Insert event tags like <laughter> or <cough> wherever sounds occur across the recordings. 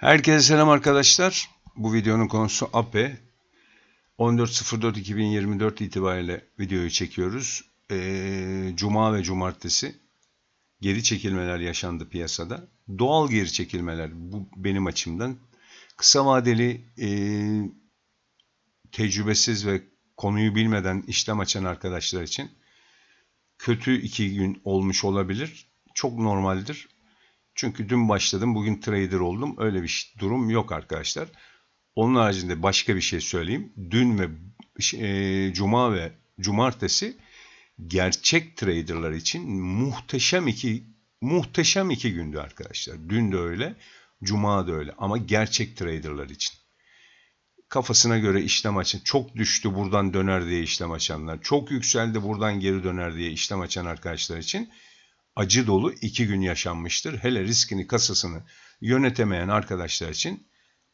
Herkese selam arkadaşlar. Bu videonun konusu APE. 14.04.2024 itibariyle videoyu çekiyoruz. Ee, Cuma ve Cumartesi geri çekilmeler yaşandı piyasada. Doğal geri çekilmeler bu benim açımdan. Kısa vadeli e, tecrübesiz ve konuyu bilmeden işlem açan arkadaşlar için kötü iki gün olmuş olabilir. Çok normaldir. Çünkü dün başladım, bugün trader oldum. Öyle bir durum yok arkadaşlar. Onun haricinde başka bir şey söyleyeyim. Dün ve e, cuma ve cumartesi gerçek traderlar için muhteşem iki muhteşem iki gündü arkadaşlar. Dün de öyle, cuma da öyle ama gerçek traderlar için. Kafasına göre işlem açan, çok düştü buradan döner diye işlem açanlar, çok yükseldi buradan geri döner diye işlem açan arkadaşlar için acı dolu iki gün yaşanmıştır. Hele riskini, kasasını yönetemeyen arkadaşlar için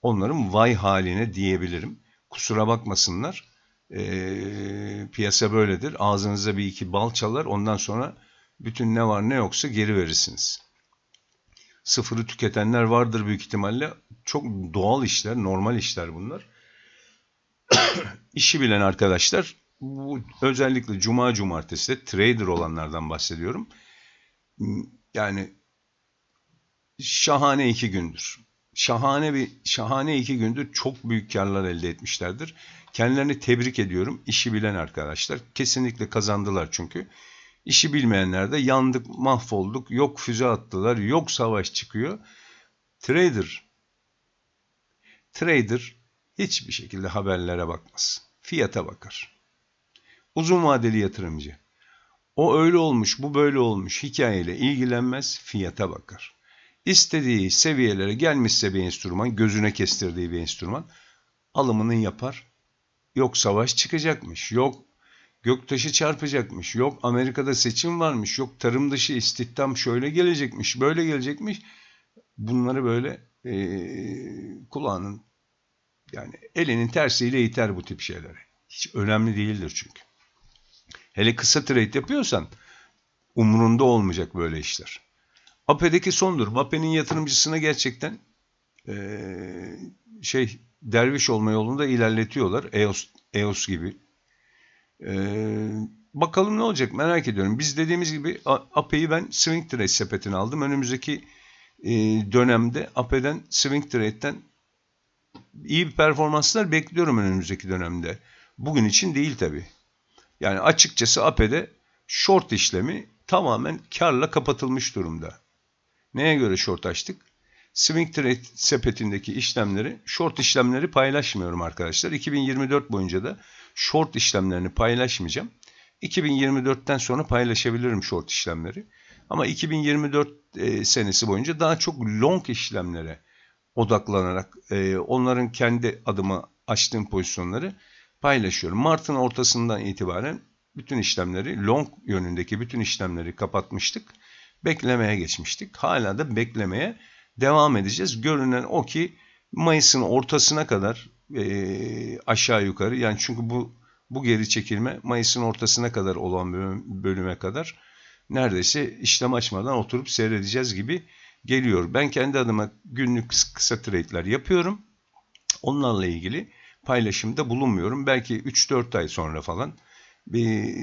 onların vay haline diyebilirim. Kusura bakmasınlar. E, piyasa böyledir. Ağzınıza bir iki bal çalar. Ondan sonra bütün ne var ne yoksa geri verirsiniz. Sıfırı tüketenler vardır büyük ihtimalle. Çok doğal işler, normal işler bunlar. <coughs> İşi bilen arkadaşlar bu özellikle cuma cumartesi de trader olanlardan bahsediyorum yani şahane iki gündür. Şahane bir şahane iki gündür çok büyük karlar elde etmişlerdir. Kendilerini tebrik ediyorum. İşi bilen arkadaşlar kesinlikle kazandılar çünkü. İşi bilmeyenler de yandık, mahvolduk, yok füze attılar, yok savaş çıkıyor. Trader Trader hiçbir şekilde haberlere bakmaz. Fiyata bakar. Uzun vadeli yatırımcı. O öyle olmuş, bu böyle olmuş hikayeyle ilgilenmez, fiyata bakar. İstediği seviyelere gelmişse bir enstrüman, gözüne kestirdiği bir enstrüman alımını yapar. Yok savaş çıkacakmış, yok göktaşı çarpacakmış, yok Amerika'da seçim varmış, yok tarım dışı istihdam şöyle gelecekmiş, böyle gelecekmiş. Bunları böyle e, kulağının yani elinin tersiyle iter bu tip şeylere. Hiç önemli değildir çünkü. Hele kısa trade yapıyorsan umurunda olmayacak böyle işler. APE'deki son durum. APE'nin yatırımcısına gerçekten ee, şey derviş olma yolunda ilerletiyorlar. EOS, EOS gibi. Ee, bakalım ne olacak merak ediyorum. Biz dediğimiz gibi APE'yi ben swing trade sepetine aldım. Önümüzdeki e, dönemde APE'den swing trade'den iyi bir performanslar bekliyorum önümüzdeki dönemde. Bugün için değil tabii. Yani açıkçası APE'de short işlemi tamamen karla kapatılmış durumda. Neye göre short açtık? Swing Trade sepetindeki işlemleri, short işlemleri paylaşmıyorum arkadaşlar. 2024 boyunca da short işlemlerini paylaşmayacağım. 2024'ten sonra paylaşabilirim short işlemleri. Ama 2024 e, senesi boyunca daha çok long işlemlere odaklanarak e, onların kendi adıma açtığım pozisyonları paylaşıyorum. Mart'ın ortasından itibaren bütün işlemleri, long yönündeki bütün işlemleri kapatmıştık. Beklemeye geçmiştik. Hala da beklemeye devam edeceğiz. Görünen o ki Mayıs'ın ortasına kadar e, aşağı yukarı yani çünkü bu bu geri çekilme Mayıs'ın ortasına kadar olan bölüme kadar neredeyse işlem açmadan oturup seyredeceğiz gibi geliyor. Ben kendi adıma günlük kısa trade'ler yapıyorum. Onlarla ilgili paylaşımda bulunmuyorum. Belki 3-4 ay sonra falan bir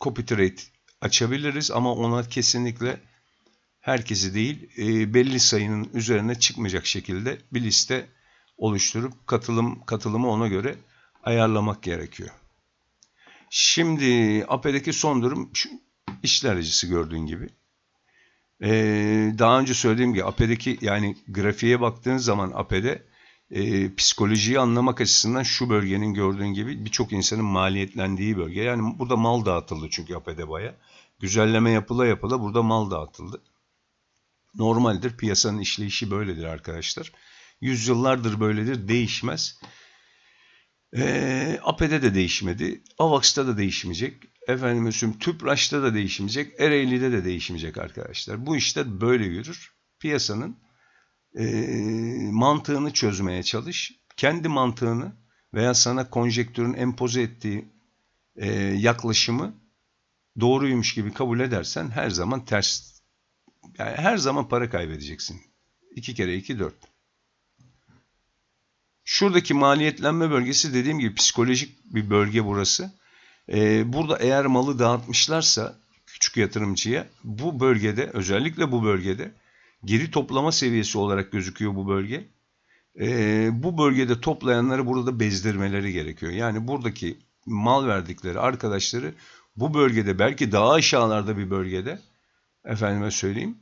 copy trade açabiliriz ama ona kesinlikle herkesi değil e, belli sayının üzerine çıkmayacak şekilde bir liste oluşturup katılım katılımı ona göre ayarlamak gerekiyor. Şimdi APE'deki son durum şu işler acısı gördüğün gibi. Ee, daha önce söylediğim gibi APE'deki yani grafiğe baktığın zaman APE'de e, psikolojiyi anlamak açısından şu bölgenin gördüğün gibi birçok insanın maliyetlendiği bölge. Yani burada mal dağıtıldı çünkü Apedeba'ya. Güzelleme yapıla yapıla burada mal dağıtıldı. Normaldir piyasanın işleyişi böyledir arkadaşlar. Yüzyıllardır böyledir değişmez. E, APE'de de değişmedi. AVAX'ta da değişmeyecek. Efendim mesela TÜPRAŞ'ta da değişmeyecek. Ereğli'de de değişmeyecek arkadaşlar. Bu işler böyle yürür. Piyasanın e, mantığını çözmeye çalış. Kendi mantığını veya sana konjektürün empoze ettiği e, yaklaşımı doğruymuş gibi kabul edersen her zaman ters, yani her zaman para kaybedeceksin. İki kere iki dört. Şuradaki maliyetlenme bölgesi dediğim gibi psikolojik bir bölge burası. Ee, burada eğer malı dağıtmışlarsa küçük yatırımcıya bu bölgede özellikle bu bölgede geri toplama seviyesi olarak gözüküyor bu bölge. Ee, bu bölgede toplayanları burada bezdirmeleri gerekiyor. Yani buradaki mal verdikleri arkadaşları bu bölgede belki daha aşağılarda bir bölgede efendime söyleyeyim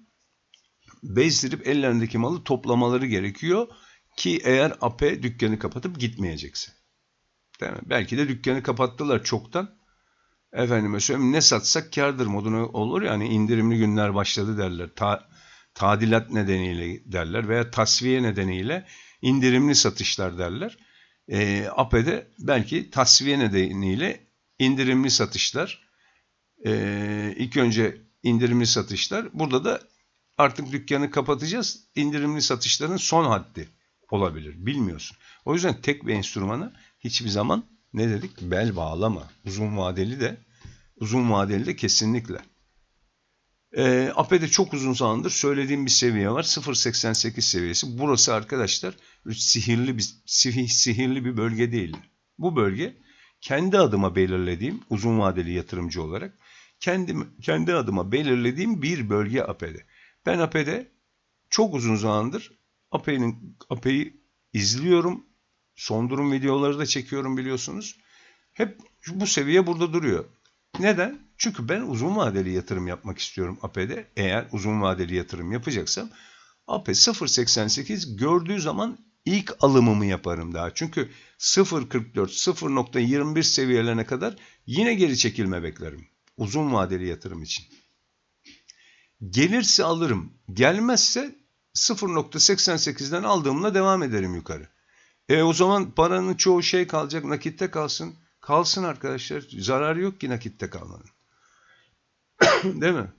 bezdirip ellerindeki malı toplamaları gerekiyor ki eğer AP dükkanı kapatıp gitmeyecekse. Değil mi? Belki de dükkanı kapattılar çoktan. Efendime söyleyeyim ne satsak kardır moduna olur ya hani indirimli günler başladı derler. Ta, tadilat nedeniyle derler veya tasfiye nedeniyle indirimli satışlar derler. E, AP'de belki tasfiye nedeniyle indirimli satışlar. E, ilk önce indirimli satışlar. Burada da artık dükkanı kapatacağız. İndirimli satışların son haddi olabilir. Bilmiyorsun. O yüzden tek bir enstrümanı hiçbir zaman ne dedik? Bel bağlama. Uzun vadeli de uzun vadeli de kesinlikle. E, AP'de çok uzun zamandır söylediğim bir seviye var. 0.88 seviyesi. Burası arkadaşlar sihirli bir sihir, sihirli bir bölge değil. Bu bölge kendi adıma belirlediğim uzun vadeli yatırımcı olarak kendi kendi adıma belirlediğim bir bölge AP'de. Ben AP'de çok uzun zamandır AP'nin AP'yi izliyorum. Son durum videoları da çekiyorum biliyorsunuz. Hep bu seviye burada duruyor. Neden? Çünkü ben uzun vadeli yatırım yapmak istiyorum AP'de. Eğer uzun vadeli yatırım yapacaksam AP 0.88 gördüğü zaman ilk alımımı yaparım daha. Çünkü 0.44, 0.21 seviyelerine kadar yine geri çekilme beklerim. Uzun vadeli yatırım için. Gelirse alırım. Gelmezse 0.88'den aldığımla devam ederim yukarı. E o zaman paranın çoğu şey kalacak, nakitte kalsın. Kalsın arkadaşlar. Zararı yok ki nakitte kalmanın. <coughs> Değil mi?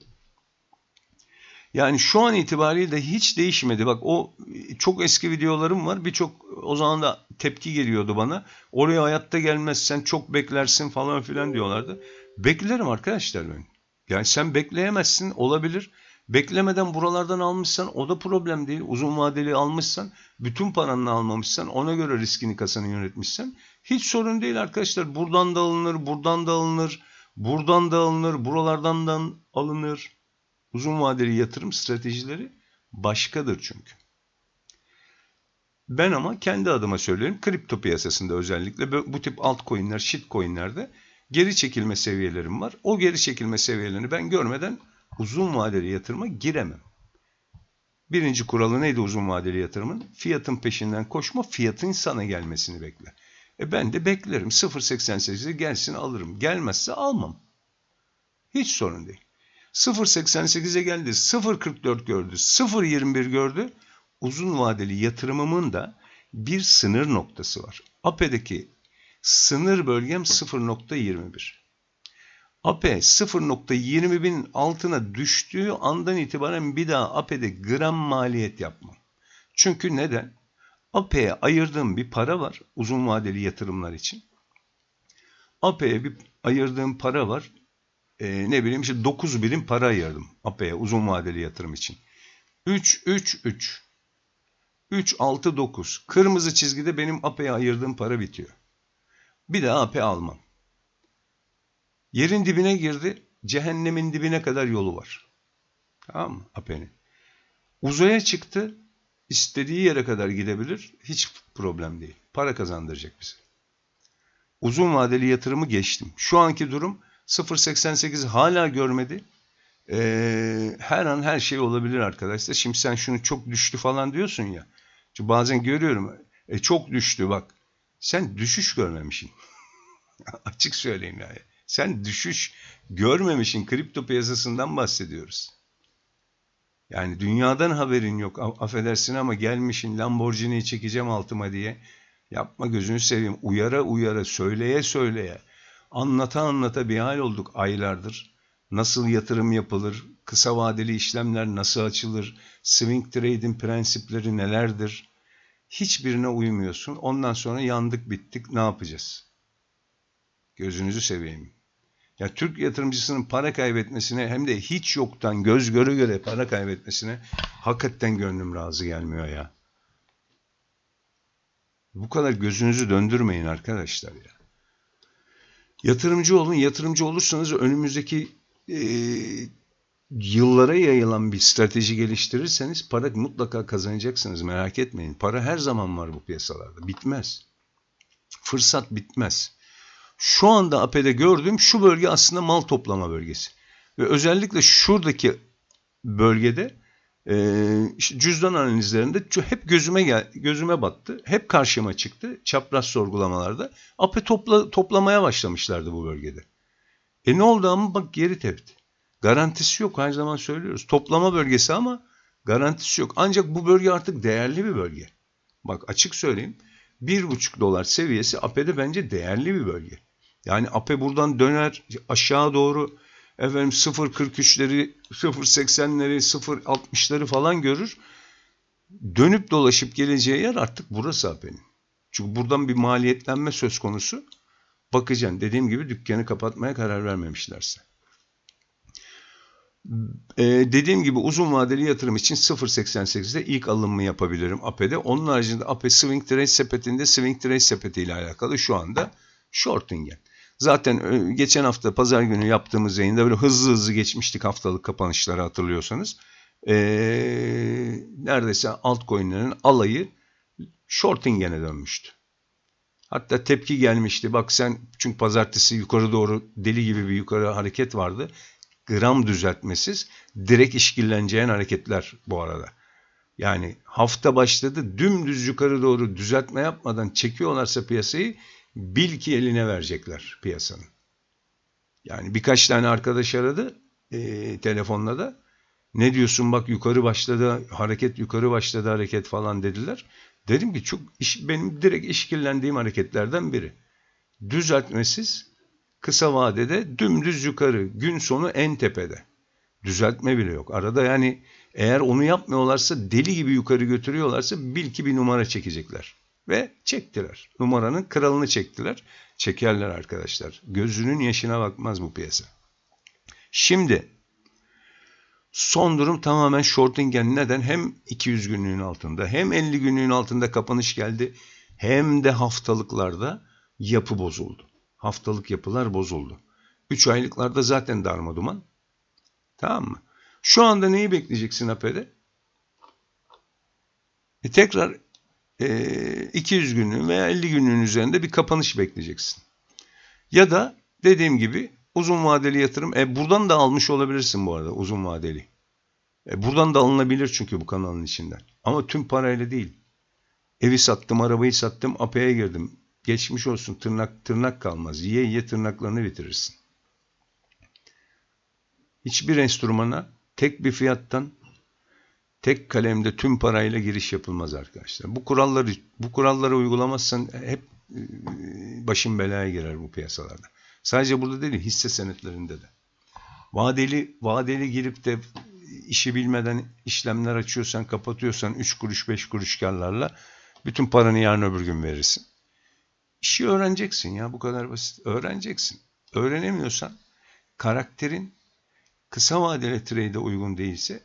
Yani şu an itibariyle hiç değişmedi. Bak o çok eski videolarım var. Birçok o zaman da tepki geliyordu bana. Oraya hayatta gelmezsen çok beklersin falan filan diyorlardı. Beklerim arkadaşlar ben. Yani sen bekleyemezsin olabilir. Beklemeden buralardan almışsan o da problem değil. Uzun vadeli almışsan, bütün paranını almamışsan, ona göre riskini kasanı yönetmişsen hiç sorun değil arkadaşlar. Buradan da alınır, buradan da alınır, buradan da alınır, buralardan da alınır. Uzun vadeli yatırım stratejileri başkadır çünkü. Ben ama kendi adıma söylüyorum. Kripto piyasasında özellikle bu tip altcoin'ler, shitcoin'lerde geri çekilme seviyelerim var. O geri çekilme seviyelerini ben görmeden uzun vadeli yatırıma giremem. Birinci kuralı neydi uzun vadeli yatırımın? Fiyatın peşinden koşma, fiyatın sana gelmesini bekle. E ben de beklerim. 0.88'e gelsin alırım. Gelmezse almam. Hiç sorun değil. 0.88'e geldi, 0.44 gördü, 0.21 gördü. Uzun vadeli yatırımımın da bir sınır noktası var. AP'deki sınır bölgem 0.21. AP 0.20 altına düştüğü andan itibaren bir daha AP'de gram maliyet yapmam. Çünkü neden? AP'ye ayırdığım bir para var uzun vadeli yatırımlar için. AP'ye bir ayırdığım para var. Ee, ne bileyim işte 9 birim para ayırdım AP'ye uzun vadeli yatırım için. 3, 3, 3. 3, 6, 9. Kırmızı çizgide benim AP'ye ayırdığım para bitiyor. Bir daha AP almam. Yerin dibine girdi. Cehennemin dibine kadar yolu var. Tamam mı? Ape'nin. Uzaya çıktı. İstediği yere kadar gidebilir. Hiç problem değil. Para kazandıracak bize. Uzun vadeli yatırımı geçtim. Şu anki durum 0.88 hala görmedi. Ee, her an her şey olabilir arkadaşlar. Şimdi sen şunu çok düştü falan diyorsun ya. Çünkü bazen görüyorum. E, çok düştü bak. Sen düşüş görmemişsin. <laughs> Açık söyleyeyim yani. Sen düşüş görmemişin kripto piyasasından bahsediyoruz. Yani dünyadan haberin yok. Affedersin ama gelmişin Lamborghini'yi çekeceğim altıma diye. Yapma gözünü seveyim. Uyara uyara, söyleye söyleye. Anlata anlata bir hal olduk aylardır. Nasıl yatırım yapılır? Kısa vadeli işlemler nasıl açılır? Swing trading prensipleri nelerdir? Hiçbirine uymuyorsun. Ondan sonra yandık bittik. Ne yapacağız? Gözünüzü seveyim. Ya Türk yatırımcısının para kaybetmesine hem de hiç yoktan göz göre göre para kaybetmesine hakikaten gönlüm razı gelmiyor ya. Bu kadar gözünüzü döndürmeyin arkadaşlar ya. Yatırımcı olun. Yatırımcı olursanız önümüzdeki e, yıllara yayılan bir strateji geliştirirseniz para mutlaka kazanacaksınız. Merak etmeyin. Para her zaman var bu piyasalarda. Bitmez. Fırsat bitmez. Şu anda AP'de gördüğüm şu bölge aslında mal toplama bölgesi. Ve özellikle şuradaki bölgede e, cüzdan analizlerinde hep gözüme gel gözüme battı. Hep karşıma çıktı çapraz sorgulamalarda. APE topla, toplamaya başlamışlardı bu bölgede. E ne oldu ama bak geri tepti. Garantisi yok her zaman söylüyoruz. Toplama bölgesi ama garantisi yok. Ancak bu bölge artık değerli bir bölge. Bak açık söyleyeyim. 1,5 dolar seviyesi AP'de bence değerli bir bölge. Yani APE buradan döner aşağı doğru efendim 0.43'leri, 0.80'leri, 0.60'ları falan görür. Dönüp dolaşıp geleceği yer artık burası APE'nin. Çünkü buradan bir maliyetlenme söz konusu. Bakacaksın. Dediğim gibi dükkanı kapatmaya karar vermemişlerse. Ee, dediğim gibi uzun vadeli yatırım için 0.88'de ilk alımımı yapabilirim AP'de. Onun haricinde AP Swing Trade sepetinde Swing Trade sepeti ile alakalı şu anda shorting'e. Zaten e, geçen hafta pazar günü yaptığımız yayında böyle hızlı hızlı geçmiştik haftalık kapanışları hatırlıyorsanız. Ee, neredeyse altcoin'lerin alayı shorting'e dönmüştü. Hatta tepki gelmişti. Bak sen çünkü pazartesi yukarı doğru deli gibi bir yukarı hareket vardı. Gram düzeltmesiz direkt işkilleneceğin hareketler bu arada. Yani hafta başladı dümdüz yukarı doğru düzeltme yapmadan çekiyorlarsa piyasayı bil ki eline verecekler piyasanın. Yani birkaç tane arkadaş aradı e, telefonla da. Ne diyorsun bak yukarı başladı hareket yukarı başladı hareket falan dediler. Dedim ki çok iş, benim direkt işkillendiğim hareketlerden biri. Düzeltmesiz kısa vadede dümdüz yukarı gün sonu en tepede. Düzeltme bile yok. Arada yani eğer onu yapmıyorlarsa deli gibi yukarı götürüyorlarsa bil ki bir numara çekecekler. Ve çektiler. Numaranın kralını çektiler. Çekerler arkadaşlar. Gözünün yaşına bakmaz bu piyasa. Şimdi son durum tamamen shortingen neden? Hem 200 günlüğün altında hem 50 günlüğün altında kapanış geldi. Hem de haftalıklarda yapı bozuldu. Haftalık yapılar bozuldu. 3 aylıklarda zaten darma duman. Tamam mı? Şu anda neyi bekleyeceksin AP'de? E tekrar 200 günlüğün veya 50 günlüğün üzerinde bir kapanış bekleyeceksin. Ya da dediğim gibi uzun vadeli yatırım. E, buradan da almış olabilirsin bu arada uzun vadeli. E, buradan da alınabilir çünkü bu kanalın içinden. Ama tüm parayla değil. Evi sattım, arabayı sattım, AP'ye girdim. Geçmiş olsun tırnak tırnak kalmaz. Yiye yiye tırnaklarını bitirirsin. Hiçbir enstrümana tek bir fiyattan tek kalemde tüm parayla giriş yapılmaz arkadaşlar. Bu kuralları bu kuralları uygulamazsan hep e, başın belaya girer bu piyasalarda. Sadece burada değil, hisse senetlerinde de. Vadeli vadeli girip de işi bilmeden işlemler açıyorsan, kapatıyorsan 3 kuruş 5 kuruş karlarla bütün paranı yarın öbür gün verirsin. İşi öğreneceksin ya bu kadar basit. Öğreneceksin. Öğrenemiyorsan karakterin kısa vadeli trade'e uygun değilse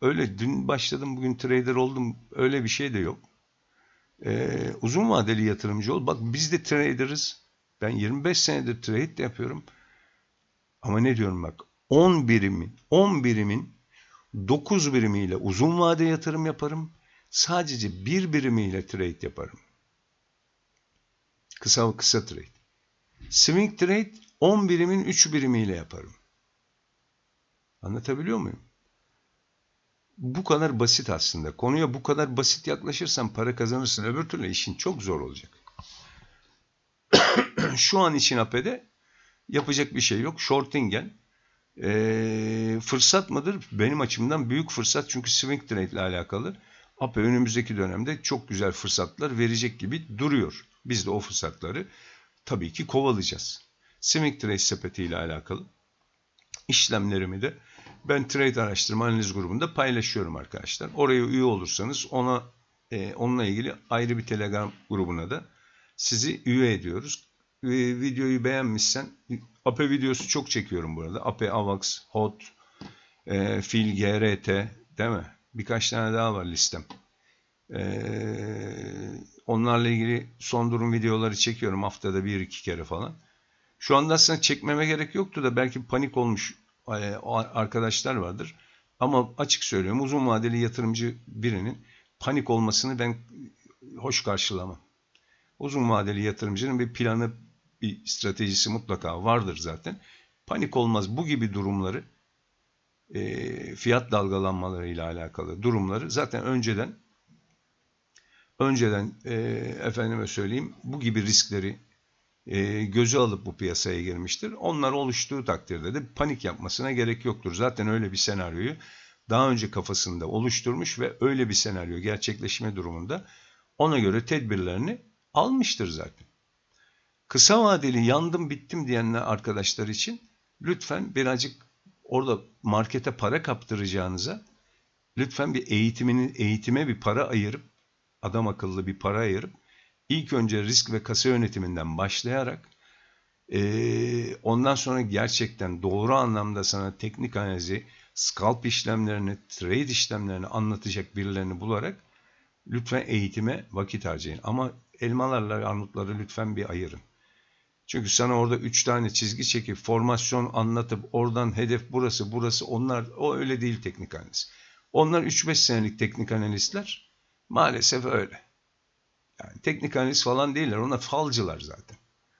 öyle dün başladım bugün trader oldum öyle bir şey de yok. Ee, uzun vadeli yatırımcı ol. Bak biz de trader'ız. Ben 25 senedir trade de yapıyorum. Ama ne diyorum bak 10 birimin 10 birimin 9 birimiyle uzun vade yatırım yaparım. Sadece bir birimiyle trade yaparım. Kısa kısa trade. Swing trade 10 birimin 3 birimiyle yaparım. Anlatabiliyor muyum? Bu kadar basit aslında. Konuya bu kadar basit yaklaşırsan para kazanırsın. Öbür türlü işin çok zor olacak. <clears throat> Şu an için AP'de yapacak bir şey yok. Shortingen e, fırsat mıdır? Benim açımdan büyük fırsat çünkü swing trade ile alakalı. APE önümüzdeki dönemde çok güzel fırsatlar verecek gibi duruyor. Biz de o fırsatları tabii ki kovalayacağız. Swing trade sepeti ile alakalı işlemlerimi de ben trade araştırma analiz grubunda paylaşıyorum arkadaşlar. Oraya üye olursanız ona e, onunla ilgili ayrı bir telegram grubuna da sizi üye ediyoruz. E, videoyu beğenmişsen APE videosu çok çekiyorum burada. APE, AVAX, HOT, e, FIL, GRT değil mi? Birkaç tane daha var listem. E, Onlarla ilgili son durum videoları çekiyorum haftada bir iki kere falan. Şu anda aslında çekmeme gerek yoktu da belki panik olmuş arkadaşlar vardır. Ama açık söylüyorum uzun vadeli yatırımcı birinin panik olmasını ben hoş karşılamam. Uzun vadeli yatırımcının bir planı, bir stratejisi mutlaka vardır zaten. Panik olmaz. Bu gibi durumları e, fiyat dalgalanmalarıyla alakalı durumları zaten önceden önceden e, efendime söyleyeyim bu gibi riskleri e, gözü alıp bu piyasaya girmiştir. Onlar oluştuğu takdirde de panik yapmasına gerek yoktur. Zaten öyle bir senaryoyu daha önce kafasında oluşturmuş ve öyle bir senaryo gerçekleşme durumunda ona göre tedbirlerini almıştır zaten. Kısa vadeli yandım bittim diyenler arkadaşlar için lütfen birazcık orada markete para kaptıracağınıza lütfen bir eğitimini eğitime bir para ayırıp adam akıllı bir para ayırıp ilk önce risk ve kasa yönetiminden başlayarak e, ondan sonra gerçekten doğru anlamda sana teknik analizi, scalp işlemlerini, trade işlemlerini anlatacak birilerini bularak lütfen eğitime vakit harcayın. Ama elmalarla armutları lütfen bir ayırın. Çünkü sana orada üç tane çizgi çekip formasyon anlatıp oradan hedef burası burası onlar o öyle değil teknik analiz. Onlar 3-5 senelik teknik analistler maalesef öyle. Yani teknik analiz falan değiller. Onlar falcılar zaten.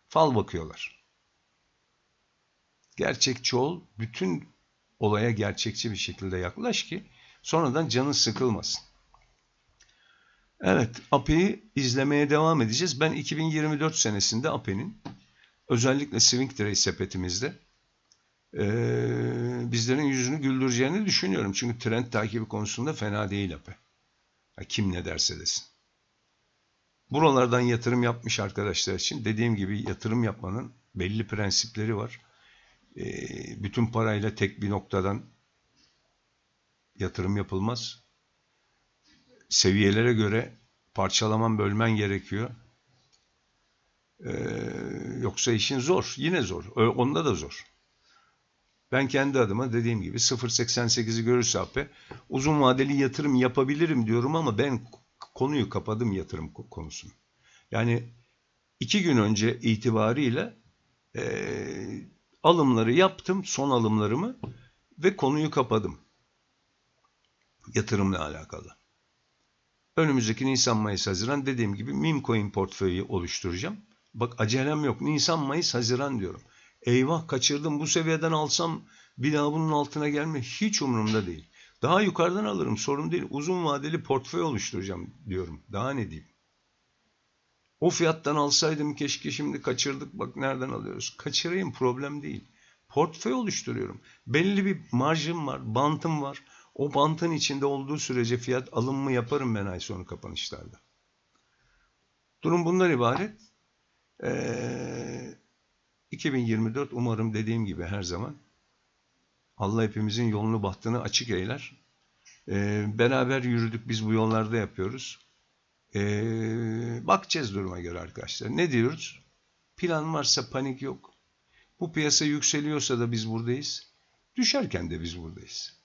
Fal bakıyorlar. Gerçekçi ol. Bütün olaya gerçekçi bir şekilde yaklaş ki sonradan canın sıkılmasın. Evet, APE'yi izlemeye devam edeceğiz. Ben 2024 senesinde APE'nin özellikle Swing Trade sepetimizde e, bizlerin yüzünü güldüreceğini düşünüyorum. Çünkü trend takibi konusunda fena değil. Ya kim ne derse desin. Buralardan yatırım yapmış arkadaşlar için dediğim gibi yatırım yapmanın belli prensipleri var. E, bütün parayla tek bir noktadan yatırım yapılmaz. Seviyelere göre parçalaman bölmen gerekiyor. Ee, yoksa işin zor. Yine zor. Onda da zor. Ben kendi adıma dediğim gibi 0.88'i görürse AP uzun vadeli yatırım yapabilirim diyorum ama ben konuyu kapadım yatırım konusunu. Yani iki gün önce itibariyle e, alımları yaptım, son alımlarımı ve konuyu kapadım. Yatırımla alakalı. Önümüzdeki Nisan, Mayıs, Haziran dediğim gibi meme coin portföyü oluşturacağım. Bak acelem yok. Nisan, Mayıs, Haziran diyorum. Eyvah kaçırdım bu seviyeden alsam bir daha bunun altına gelme hiç umurumda değil. Daha yukarıdan alırım sorun değil. Uzun vadeli portföy oluşturacağım diyorum. Daha ne diyeyim? O fiyattan alsaydım keşke şimdi kaçırdık bak nereden alıyoruz. Kaçırayım problem değil. Portföy oluşturuyorum. Belli bir marjım var, bantım var. O bantın içinde olduğu sürece fiyat alımımı yaparım ben ay sonu kapanışlarda. Durum bundan ibaret. Ee, 2024 umarım dediğim gibi her zaman Allah hepimizin yolunu bahtını açık eyler. Ee, beraber yürüdük biz bu yollarda yapıyoruz. Ee, bakacağız duruma göre arkadaşlar. Ne diyoruz? Plan varsa panik yok. Bu piyasa yükseliyorsa da biz buradayız. Düşerken de biz buradayız.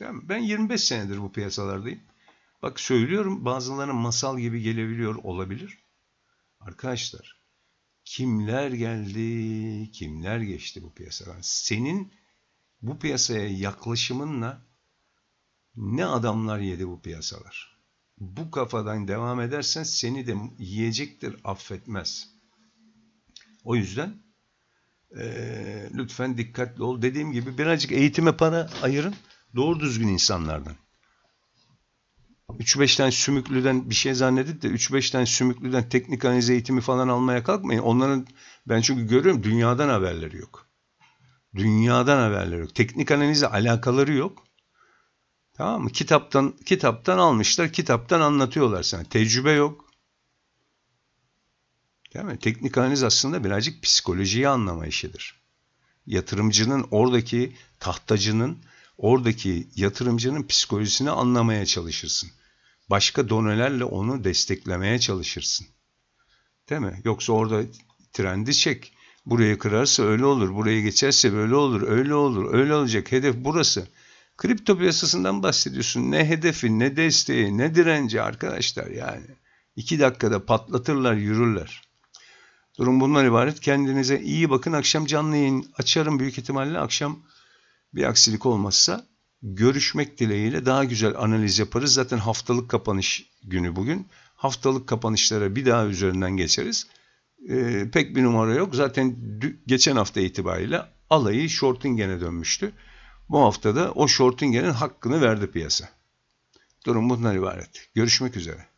Değil mi? Ben 25 senedir bu piyasalardayım. Bak söylüyorum bazılarına masal gibi gelebiliyor olabilir. Arkadaşlar kimler geldi, kimler geçti bu piyasadan? Senin bu piyasaya yaklaşımınla ne adamlar yedi bu piyasalar. Bu kafadan devam edersen seni de yiyecektir, affetmez. O yüzden e, lütfen dikkatli ol. Dediğim gibi birazcık eğitime para ayırın. Doğru düzgün insanlardan. 3-5 tane sümüklüden bir şey zannedip de 3-5 tane sümüklüden teknik analiz eğitimi falan almaya kalkmayın. Onların ben çünkü görüyorum dünyadan haberleri yok. Dünyadan haberleri yok. Teknik analizle alakaları yok. Tamam mı? Kitaptan kitaptan almışlar, kitaptan anlatıyorlar sana. Tecrübe yok. Değil mi? Teknik analiz aslında birazcık psikolojiyi anlama işidir. Yatırımcının oradaki tahtacının oradaki yatırımcının psikolojisini anlamaya çalışırsın. Başka donelerle onu desteklemeye çalışırsın. Değil mi? Yoksa orada trendi çek. Buraya kırarsa öyle olur, buraya geçerse böyle olur, öyle olur, öyle olacak. Hedef burası. Kripto piyasasından bahsediyorsun. Ne hedefi, ne desteği, ne direnci arkadaşlar yani. İki dakikada patlatırlar, yürürler. Durum bundan ibaret. Kendinize iyi bakın. Akşam canlı yayın açarım büyük ihtimalle. Akşam bir aksilik olmazsa görüşmek dileğiyle daha güzel analiz yaparız. Zaten haftalık kapanış günü bugün. Haftalık kapanışlara bir daha üzerinden geçeriz. Ee, pek bir numara yok. Zaten geçen hafta itibariyle alayı Shortingen'e dönmüştü. Bu haftada o Shortingen'in hakkını verdi piyasa. Durum bundan ibaret. Görüşmek üzere.